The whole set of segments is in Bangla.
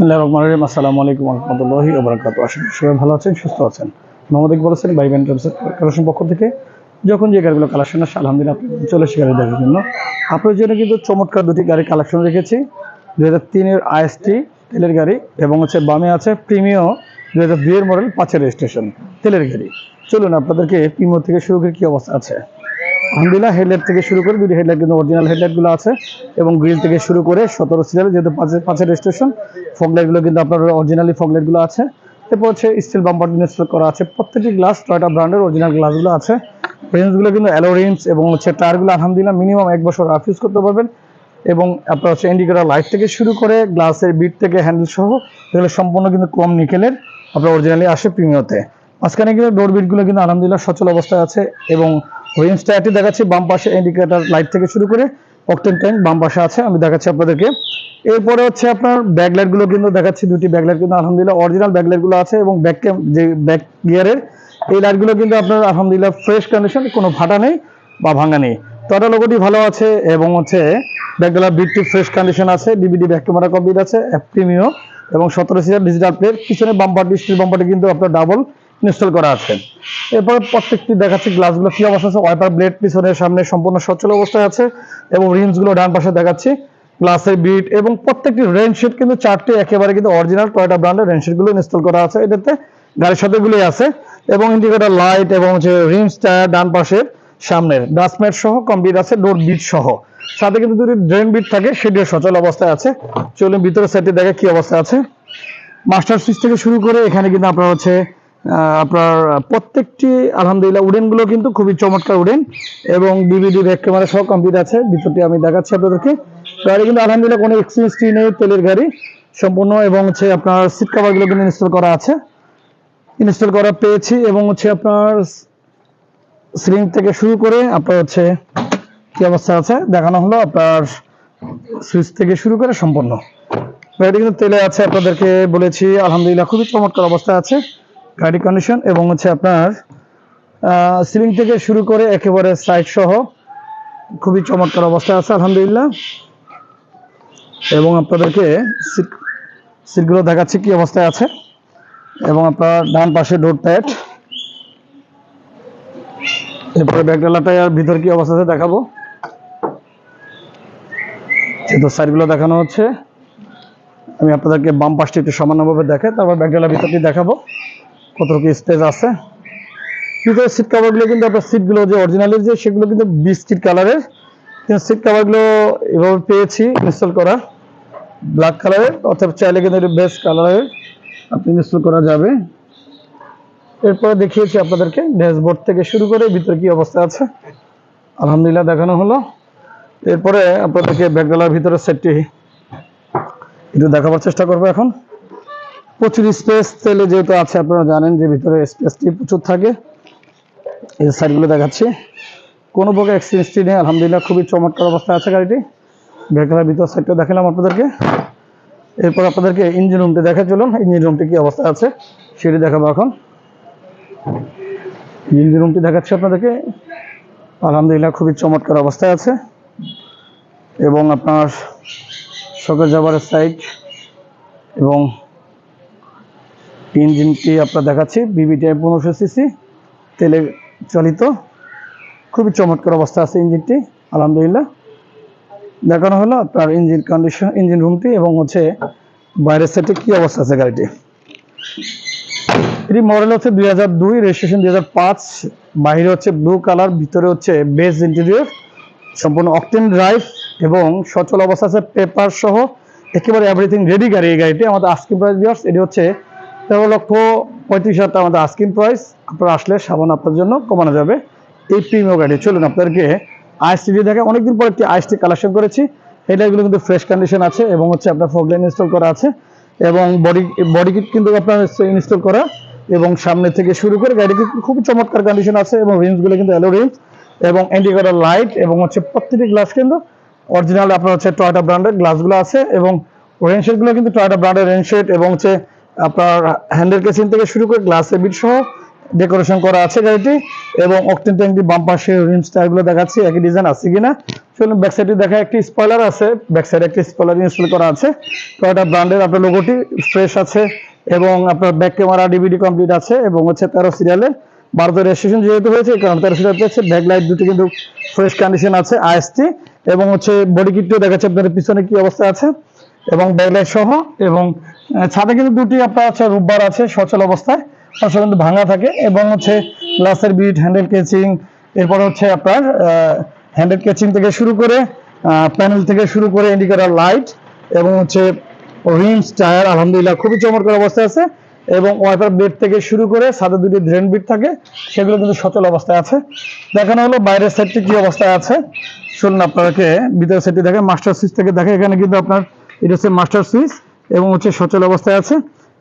বিসমুল্লাহ রহমান রহিম। আসসালামু আলাইকুম রহমতুল্লাহি ওবরাকাত করি সবাই ভালো আছেন, সুস্থ আছেন। Mohammad Iqbal Hossain by band collection পক্ষ থেকে যখন যে গাড়িগুলো কালেকশন আসে, আলহামদুলিল্লাহ আপনি চলে এসে গাড়ি দেখার জন্য। আপনার জন্য কিন্তু চমৎকার দুটি গাড়ি কালেকশন রেখেছি। দু হাজার তিনের আইএসটি তেলের গাড়ি এবং হচ্ছে বামে আছে প্রিমিও দু হাজার দুইয়ের মডেল পাঁচের রেজিস্ট্রেশন তেলের গাড়ি। চলুন আপনাদেরকে প্রিমিও থেকে শুরু করে কী অবস্থা আছে। আলহামদুলিল্লাহ হেডলাইট থেকে শুরু করে দুটি হেডলাইট কিন্তু অরিজিনাল হেডলাইটগুলো আছে এবং গ্রিল থেকে শুরু করে সতেরো সিরিয়াল যেহেতু পাঁচের পাঁচের রেজিস্ট্রেশন ফগলাইটগুলো কিন্তু আপনার অরিজিনালি ফগলাইটগুলো আছে। এরপর হচ্ছে স্টিল বাম্পার ইনস্টল করা আছে। প্রত্যেকটি গ্লাস টয়টা ব্র্যান্ডের অরিজিনাল গ্লাসগুলো আছে। রেঞ্জগুলো কিন্তু অ্যালো রেঞ্জ এবং হচ্ছে টায়ারগুলো আলহামদুলিল্লাহ মিনিমাম এক বছর রাফ ইউজ করতে পারবেন। এবং আপনার হচ্ছে ইন্ডিকেটার লাইট থেকে শুরু করে গ্লাসের বিট থেকে হ্যান্ডেল সহ এগুলো সম্পূর্ণ কিন্তু কম নিকেলের আপনার অরিজিনালি আসে প্রিমিয়তে মাঝখানে কিন্তু ডোর বিটগুলো কিন্তু আলহামদুলিল্লাহ সচল অবস্থায় আছে এবং রেঞ্জ টায়ারটি দেখাচ্ছি, বাম পাশে ইন্ডিকেটার লাইট থেকে শুরু করে অকটেন ট্যাঙ্ক বাম পাশে আছে, আমি দেখাচ্ছি আপনাদেরকে। এরপরে হচ্ছে আপনার ব্যাকলাইটগুলো কিন্তু দেখাচ্ছি, দুটি ব্যাকলাইট কিন্তু আলহামদুলিল্লাহ অরিজিনাল ব্যাকলাইটগুলো আছে এবং ব্যাক যে ব্যাক গিয়ারের এই লাইটগুলো কিন্তু আপনার আলহামদুলিল্লাহ ফ্রেশ কন্ডিশন কোনো ফাটা নেই বা ভাঙা নেই। টয়টা লোগোটি ভালো আছে এবং হচ্ছে ব্যাকডালা বিটটি ফ্রেশ কন্ডিশন আছে ডিবিডি ব্যাক ক্যামেরা কমপ্লিট আছে প্রিমিও এবং সতেরো সিজার ডিজিটাল প্লেট পিছনে বাম্পার স্টিল বাম্পারটি কিন্তু আপনার ডাবল ইনস্টল করা আছে। এরপরে প্রত্যেকটি দেখাচ্ছি গ্লাসগুলো কি অবস্থা আছে? ওয়াইপার ব্লেড পিছনের সামনে সম্পূর্ণ সচল অবস্থায় আছে এবং রিমসগুলো ডান পাশে দেখাচ্ছি। গ্লাসের বিট এবং প্রত্যেকটি রেন শিট কিন্তু চারটি, একেবারে কিন্তু অরিজিনাল টয়টা ব্র্যান্ডের রেন শিটগুলো ইনস্টল করা আছে। এটাতে গাড়ির সাথে গুলোই আছে এবং ইন্ডিকেটার লাইট এবং হচ্ছে রিমস টায়ার ডান পাশের সামনের। ডাস্টমেট সহ কমপ্লিট আছে ডোর বিট সহ। সাথে কিন্তু দুটি ড্রেন বিট থাকে, সেটিও সচল অবস্থায় আছে। চলুন ভিতরে সেটটি দেখে কি অবস্থা আছে। মাস্টার সুইচ থেকে শুরু করে এখানে কিন্তু আপনার হচ্ছে আপনার প্রত্যেকটি, আলহামদুলিল্লাহ, উডেনগুলো কিন্তু খুবই চমৎকার উডেন এবং ডিভিডি ব্যাক ক্যামেরা সহ কমপ্লিট আছে। ভিতরটি আমি দেখাচ্ছি আপনাদেরকে। গাড়ি কিন্তু আলহামদুলিল্লাহ কোনো এক্সচেঞ্জটি নেই তেলের গাড়ি সম্পূর্ণ এবং হচ্ছে আপনার সিট কাভারগুলো কিন্তু ইনস্টল করা আছে। ইনস্টল করা পেয়েছি এবং হচ্ছে আপনার সিলিং থেকে শুরু করে আপনার হচ্ছে কি অবস্থা আছে দেখানো হলো, আপনার সুইচ থেকে শুরু করে সম্পূর্ণ। গাড়ি কিন্তু তেলে আছে, আপনাদেরকে বলেছি, আলহামদুলিল্লাহ খুবই চমৎকার অবস্থা আছে। গাড়ি কন্ডিশন এবং হচ্ছে আপনার সিলিং থেকে শুরু করে একেবারে সাইড সহ খুবই চমৎকার অবস্থা আছে, আলহামদুলিল্লাহ। এবং আপনাদেরকে সিট সিটগুলো দেখাচ্ছি কি অবস্থায় আছে। এবং আপনার ডান পাশে ডোর প্যাড এরপরে ব্যাগডালাটায় আর ভিতর কি অবস্থা আছে দেখাবো। যেহেতু সাইডগুলো দেখানো হচ্ছে, আমি আপনাদেরকে বাম পাশটি একটু সামান্যভাবে দেখে, তারপর ব্যাগডালার ভিতরটি দেখাবো। কতটুকু স্পেস আছে? ভিতরে সিট কাভারগুলো কিন্তু আপনার সিটগুলো যে অরিজিনালি যে, সেগুলো কিন্তু বিস্কিট কালারের কিন্তু সিট কাভারগুলো এভাবে পেয়েছি ইনস্টল করা। ব্ল্যাক কালারের অর্থাৎ চাইলে কিন্তু বেস্ট কালারের আপনি ইনস্টল করা যাবে। এরপরে দেখিয়েছি আপনাদেরকে ড্যাশবোর্ড থেকে শুরু করে ভিতরে কি অবস্থা আছে। আলহামদুলিল্লাহ দেখানো হলো। এরপরে আপনাদেরকে ব্যাকডালার ভিতরে সেটটি একটু দেখাবার চেষ্টা করব এখন। প্রচুর স্পেস তেলে যেহেতু আছে, আপনারা জানেন যে ভিতরে স্পেসটি প্রচুর থাকে। এই সাইডগুলো দেখাচ্ছি। কোনো প্রকার এক্সচেঞ্জটি নেই, আলহামদুলিল্লাহ, খুবই চমৎকার অবস্থায় আছে গাড়িটি। ব্যাকডালার ভিতর সাইডটা দেখালাম আপনাদেরকে। এরপর আপনাদেরকে ইঞ্জিন রুমটি দেখা চলুন। ইঞ্জিন রুমটি কি অবস্থা আছে, সেটি দেখাবো এখন। ইঞ্জিন রুমটি দেখাচ্ছি আপনাদেরকে। আলহামদুলিল্লাহ, খুবই চমৎকার অবস্থায় আছে। এবং আপনার শকের যাবারের সাইড এবং ইঞ্জিনটি আপনার দেখাচ্ছি বিবিটিআই পনেরোশো সিসি তেলে চালিত। খুবই চমৎকার অবস্থা আছে ইঞ্জিনটি, আলহামদুলিল্লাহ। দেখানো হলো আপনার ইঞ্জিন কন্ডিশন ইঞ্জিন রুমটি এবং হচ্ছে বাইরের সাইডে কি অবস্থা আছে গাড়িটি। এটি মডেল হচ্ছে দুই হাজার দুই রেজিস্ট্রেশন দুই হাজার পাঁচ, বাইরে হচ্ছে ব্লু কালার ভিতরে হচ্ছে বেস ইন্টেরিয়র সম্পূর্ণ অকটেন ড্রাইভ এবং সচল অবস্থা আছে পেপার সহ, একেবারে এভরিথিং রেডি গাড়ি এই গাড়িটি। আমাদের আস্কিং প্রাইস বিয়ার্স এটি হচ্ছে তেরো লক্ষ পঁয়ত্রিশ হাজার আমাদের আস্কিং প্রাইস আপনারা আসলে সাবান আপনার জন্য কমানো যাবে। এই প্রিমিয়াম গাড়ি। চলুন আপনাদেরকে আইএসটি দেখে অনেকদিন পর একটি আইএসটি কালেকশন করেছি। এই লাইটগুলো কিন্তু ফ্রেশ কন্ডিশন আছে এবং হচ্ছে আপনার ফগলাইন ইনস্টল করা আছে এবং বডি বডি কিট কিন্তু আপনার ইনস্টল করা এবং সামনে থেকে শুরু করে গাড়ি কিন্তু খুবই চমৎকার কন্ডিশন আছে এবং রিমসগুলো কিন্তু অ্যালো রিমস এবং ইন্ডিকেটার লাইট এবং হচ্ছে প্রত্যেকটি গ্লাস কিন্তু অরিজিনাল আপনার হচ্ছে টয়টা ব্র্যান্ডের গ্লাসগুলো আছে এবং রেনশেডগুলো কিন্তু টয়টা ব্র্যান্ডের রেনশেড এবং হচ্ছে আপনার হ্যান্ডেল কেসিং থেকে শুরু করে গ্লাস বিট সহ ডেকোরেশন করা আছে গাড়িটি এবং অকটেন ট্যাঙ্কটি বাম পাশে রিম স্টারগুলো দেখাচ্ছি, একই ডিজাইন আছে কিনা। চলুন ব্যাক সাইডে দেখা একটি স্পয়লার আছে ব্যাক সাইডে একটি স্পয়লার ইনস্টল করা আছে। টয়োটা ব্র্যান্ডের আপনার লোগোটি ফ্রেশ আছে এবং আপনার ব্যাক ক্যামেরা ডিভিডি কমপ্লিট আছে এবং হচ্ছে তেরো সিরিয়ালের ভারতের রেজিস্ট্রেশন যেহেতু হয়েছে কারণে তেরো সিরিয়াল পেয়েছে। ব্যাক লাইট দুটি কিন্তু ফ্রেশ কন্ডিশন আছে আইএসটি এবং হচ্ছে বডি কিটটিও দেখাচ্ছে আপনাদের পিছনে কি অবস্থা আছে। এবং ব্যাকলাইট সহ এবং ছাদে কিন্তু দুটি আপনার আছে রূপবার আছে, সচল অবস্থায়। সচল কিন্তু ভাঙা থাকে এবং হচ্ছে গ্লাসের বিট, হ্যান্ডেল কেচিং, এরপর হচ্ছে আপনার হ্যান্ডেল কেচিং থেকে শুরু করে প্যানেল থেকে শুরু করে ইন্ডিকেটার লাইট এবং হচ্ছে রিমস টায়ার আলহামদুলিল্লাহ খুবই চমৎকার অবস্থায় আছে এবং ওয়াইপার বেড থেকে শুরু করে সাথে দুটি ড্রেন বিট থাকে, সেগুলো কিন্তু সচল অবস্থায় আছে। দেখানো হলো বাইরের সাইডটি কি অবস্থায় আছে। শুনুন আপনাকে ভিতরের সাইডটি দেখে মাস্টার সুইচ থেকে দেখে, এখানে কিন্তু আপনার, এটা হচ্ছে মাস্টার সুইচ এবং হচ্ছে সচল অবস্থায় আছে।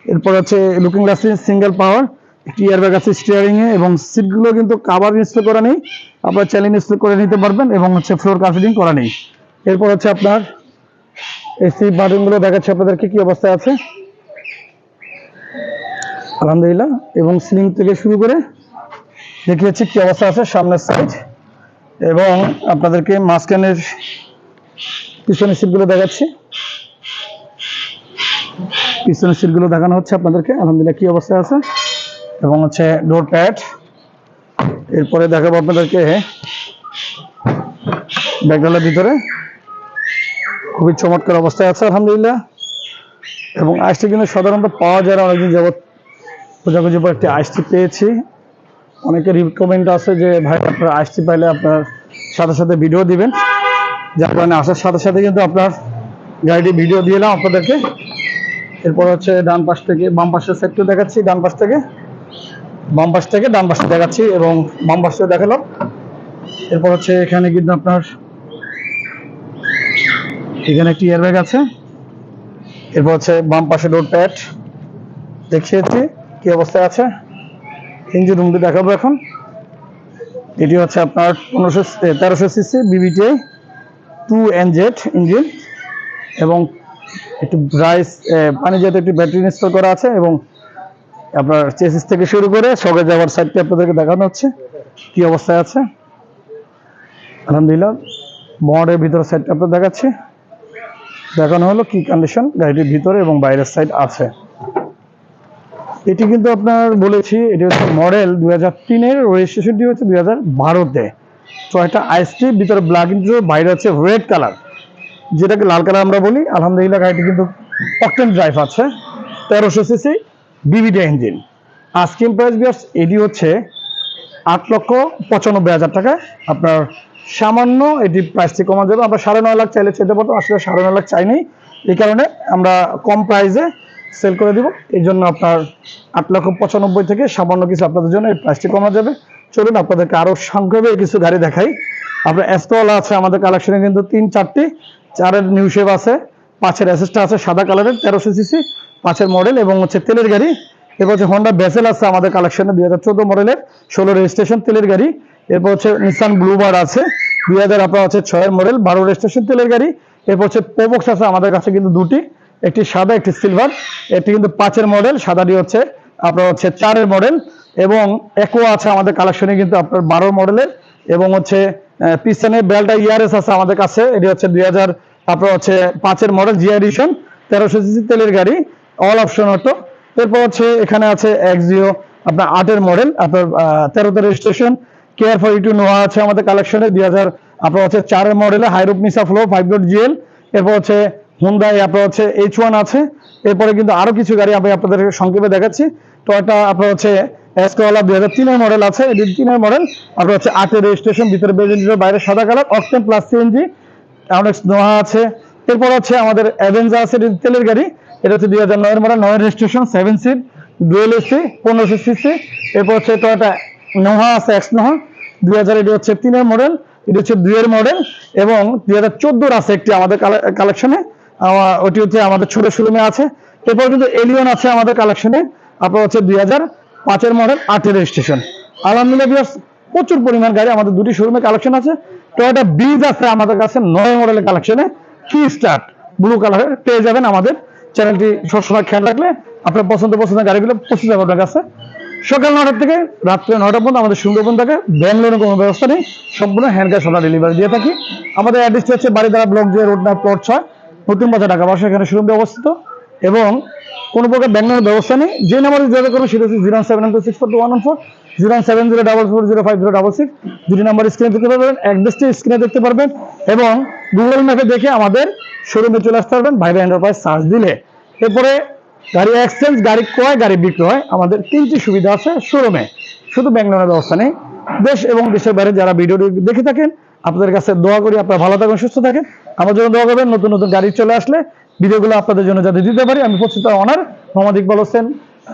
এরপর হচ্ছে লুকিং গ্লাস সিঙ্গেল পাওয়ার একটি এয়ারব্যাগ আছে স্টিয়ারিং এ এবং সিটগুলো কিন্তু কাভার ইনস্টল করা নেই। আপনার চ্যালেঞ্জ ইনস্টল করে নিতে পারবেন এবং হচ্ছে ফ্লোর কার্পেটিং করা নেই। এরপর হচ্ছে আপনার এসি বাটনগুলো দেখাচ্ছে আপনাদেরকে কি অবস্থায় আছে। আলহামদুলিল্লাহ। এবং সিলিং থেকে শুরু করে দেখিয়েছি কি অবস্থা আছে সামনের সাইড এবং আপনাদেরকে মাঝখানের পিছনের সিটগুলো দেখাচ্ছি। পিছনের সিটগুলো দেখানো হচ্ছে আপনাদেরকে। আলহামদুলিল্লাহ, কি অবস্থায় আছে? এবং হচ্ছে ডোর প্যাড এরপরে দেখাবো আপনাদেরকে ব্যাকডালের ভিতরে। খুবই চমৎকার অবস্থায় আছে, আলহামদুলিল্লাহ। এবং আইসটি কিন্তু সাধারণত পাওয়া যায় অনেকদিন যাবৎ খোঁজাখুঁজি পর একটি আইসটি পেয়েছি। অনেকে রিকমেন্ড আছে যে, ভাই, আপনার আইসটি পাইলে আপনার সাথে সাথে ভিডিও দিবেন। যার কারণে আসার সাথে সাথে কিন্তু আপনার গাড়িটি ভিডিও দিয়ে এলাম আপনাদেরকে। এরপর হচ্ছে ডান পাশ থেকে বাম পাশের সাইডটা দেখাচ্ছি, ডান পাশ থেকে। বাম পাশ থেকে ডান পাশে দেখাচ্ছি এবং বাম পাশে দেখালাম। এরপর হচ্ছে এখানে কিন্তু আপনার, এখানে একটি এয়ারব্যাগ আছে। এরপর হচ্ছে বাম পাশে ডোর প্যাড দেখিয়েছি কি অবস্থায় আছে? ইঞ্জিন রুমটি দেখাবো এখন। এটি হচ্ছে আপনার পনেরোশো, তেরোশো CC VVTI two NZ engine এবং একটু রাইস পানি জাতীয় একটি ব্যাটারি ইনস্টল করা আছে এবং আপনার চেসিস থেকে শুরু করে সগে যাওয়ার সাইডটি আপনাদেরকে দেখানো হচ্ছে, কি অবস্থায় আছে। আলহামদুলিল্লাহ বনের ভিতরের সাইডটা আপনার দেখাচ্ছি। দেখানো হলো কি কন্ডিশন গাড়িটির ভিতরে এবং বাইরের সাইড আছে। এটি কিন্তু আপনার বলেছি, এটি হচ্ছে মডেল দুই হাজার তিনের রেজিস্ট্রেশনটি হচ্ছে দুই হাজার বারোতে। তো একটা আইসটি ভিতরে ব্ল্যাক ইন্টার বাইরে হচ্ছে রেড কালার যেটাকে লাল কালার আমরা বলি, আলহামদুলিল্লাহ গাড়িটি কিন্তু অকটেন ড্রাইভ আছে, তেরোশো সিসি বিবিডি ইঞ্জিন আস্কিং প্রাইস বিয়ার্স এটি হচ্ছে আট লক্ষ পঁচানব্বই হাজার টাকা। আপনার সামান্য এটি প্রাইসটি কমা যাবে। আমরা সাড়ে নয় লাখ চাইলে চাইতে পারতাম, আসলে সাড়ে নয় লাখ চাইনি। এই কারণে আমরা কম প্রাইসে সেল করে দিব। এই জন্য আপনার আট লক্ষ পঁচানব্বই থেকে সামান্য কিছু আপনাদের জন্য এই প্রাইসটি কমা যাবে। চলুন আপনাদেরকে আরও সংক্ষেপে কিছু গাড়ি দেখাই। আপনার এস্তওয়ালা আছে আমাদের কালেকশনে কিন্তু তিন, চারটি। চারের নিউ শেপ আছে, পাঁচের অ্যাসেসটা আছে, সাদা কালারের তেরোশো সিসি পাঁচের মডেল এবং হচ্ছে তেলের গাড়ি। এরপর হচ্ছে হন্ডা বেসেল আছে আমাদের কালেকশনে দুই হাজার চোদ্দ মডেলের ষোলো রেজিস্ট্রেশন তেলের গাড়ি। এরপর হচ্ছে নিসান ব্লুবার আছে, দুই হাজার আপনার হচ্ছে ছয়ের মডেল বারো রেজিস্ট্রেশন তেলের গাড়ি। এরপর হচ্ছে পোবক্স আছে আমাদের কাছে কিন্তু দুটি, একটি সাদা, একটি সিলভার একটি কিন্তু পাঁচের মডেল সাদাটি হচ্ছে আপনার হচ্ছে চারের মডেল এবং একো আছে আমাদের কালেকশনে কিন্তু আপনার বারো মডেলের এবং হচ্ছে পিছনে বেলটা ইয়ারএস আছে আমাদের কাছে, এটি হচ্ছে দুই হাজার আপনার হচ্ছে পাঁচের মডেল জি এডিশন তেরোশো সিসি তেলের গাড়ি অল অপশন অটো এরপর হচ্ছে এখানে আছে এক্সিও আপনার আটের মডেল আপনার তেরোতে রেজিস্ট্রেশন কেয়ার ফর ইটু নোয়া আছে আমাদের কালেকশনে দুই হাজার, আপনার হচ্ছে চারের মডেলে হাইরুপ নিসা ফ্লো ফাইভ ডট জিএল এরপর হচ্ছে হুন্দাই আপনার হচ্ছে এইচ ওয়ান আছে। এরপরে কিন্তু আরও কিছু গাড়ি আমি আপনাদের সংক্ষেপে দেখাচ্ছি। টয়টা আপনার হচ্ছে এসকোয়ালা দুই হাজার তিনের মডেল আছে, এটি তিনের মডেল আপনার হচ্ছে আটের রেজিস্ট্রেশন ভিতরে বেজেন্টির বাইরে সাদা কালার অক্টেন প্লাস সিএনজি অনেক্স নোহা আছে। এরপর হচ্ছে আমাদের অ্যাভেঞ্জার আছে তেলের গাড়ি। এটা হচ্ছে দুই হাজার নয়ের মডেল নয়ের registration seven seat dual AC পনেরোশো সিসি এরপর হচ্ছে টয়টা নোহা আছে এক্স নোহা দুই হাজার এটি হচ্ছে তিনের মডেল এটি হচ্ছে দুইয়ের মডেল এবং দুই হাজার চোদ্দোর আছে একটি আমাদের কালেকশনে ওটি হচ্ছে আমাদের ছোট শোরুমে আছে। এরপর কিন্তু এলিয়ন আছে আমাদের কালেকশনে আপনার হচ্ছে দুই হাজার পাঁচের মডেল আটের রেজিস্ট্রেশন আলহামদুলিল্লাহ প্রচুর পরিমাণ গাড়ি আমাদের দুটি শোরুমে কালেকশন আছে। টয়োটা বিজ আছে আমাদের কাছে, নয় মডেলের কালেকশনে কি স্টার্ট ব্লু কালারের পেয়ে যাবেন আমাদের। চ্যানেলটি সবসময় খেয়াল রাখলে আপনার পছন্দ, পছন্দের গাড়িগুলো পৌঁছে যাবে আপনার কাছে সকাল নটার থেকে রাত্রে নটা পর্যন্ত আমাদের সুন্দরবন থাকে। ব্যাঙ্গালোরে কোনো ব্যবস্থা নেই। সম্পূর্ণ হ্যান্ড ক্যাশ আমরা ডেলিভারি দিয়ে থাকি। আমাদের অ্যাড্রেসটি হচ্ছে বাড়িধারা ব্লক যে রোড না প্লট ছয়, নতুন বাজার ঢাকা বাসা, এখানে শোরুমটি অবস্থিত। এবং কোনো প্রকার ব্যাঙ্গালোর ব্যবস্থা নেই। যে নাম্বারে যোগাযোগ করবেন, সেটা হচ্ছে zero seven two six four two one four দুটি নাম্বার স্ক্রিনে দেখতে পারবেন অ্যাড্রেসটি স্ক্রিনে দেখতে পারবেন, এবং গুগল ম্যাপে দেখে আমাদের শোরুমে চলে আসতে পারবেন এন্টারপ্রাইজ সার্চ দিলে। এরপরে গাড়ি এক্সচেঞ্জ গাড়ি ক্রয়, গাড়ি বিক্রয়, আমাদের তিনটি সুবিধা আছে শোরুমে শুধু ব্যাঙ্গালোরের ব্যবস্থা নেই। দেশ এবং দেশের বাইরে যারা ভিডিওটি দেখে থাকেন, আপনাদের কাছে দোয়া করি আপনারা ভালো থাকেন, সুস্থ থাকেন। আমার জন্য দোয়া করবেন, নতুন নতুন গাড়ি চলে আসলে ভিডিওগুলো আপনাদের জন্য যাতে দিতে পারি, আমি প্রস্তুত অনার মোহাম্মদ ইকবাল হোসেন।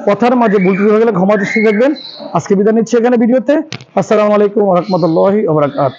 কথার মাঝে ভুল হয়ে গেলে ক্ষমা দৃষ্টি দেখবেন। আজকে বিদায় নিচ্ছি এখানে ভিডিওতে। আসসালামু আলাইকুম রহমতুল্লাহি আবরাকাত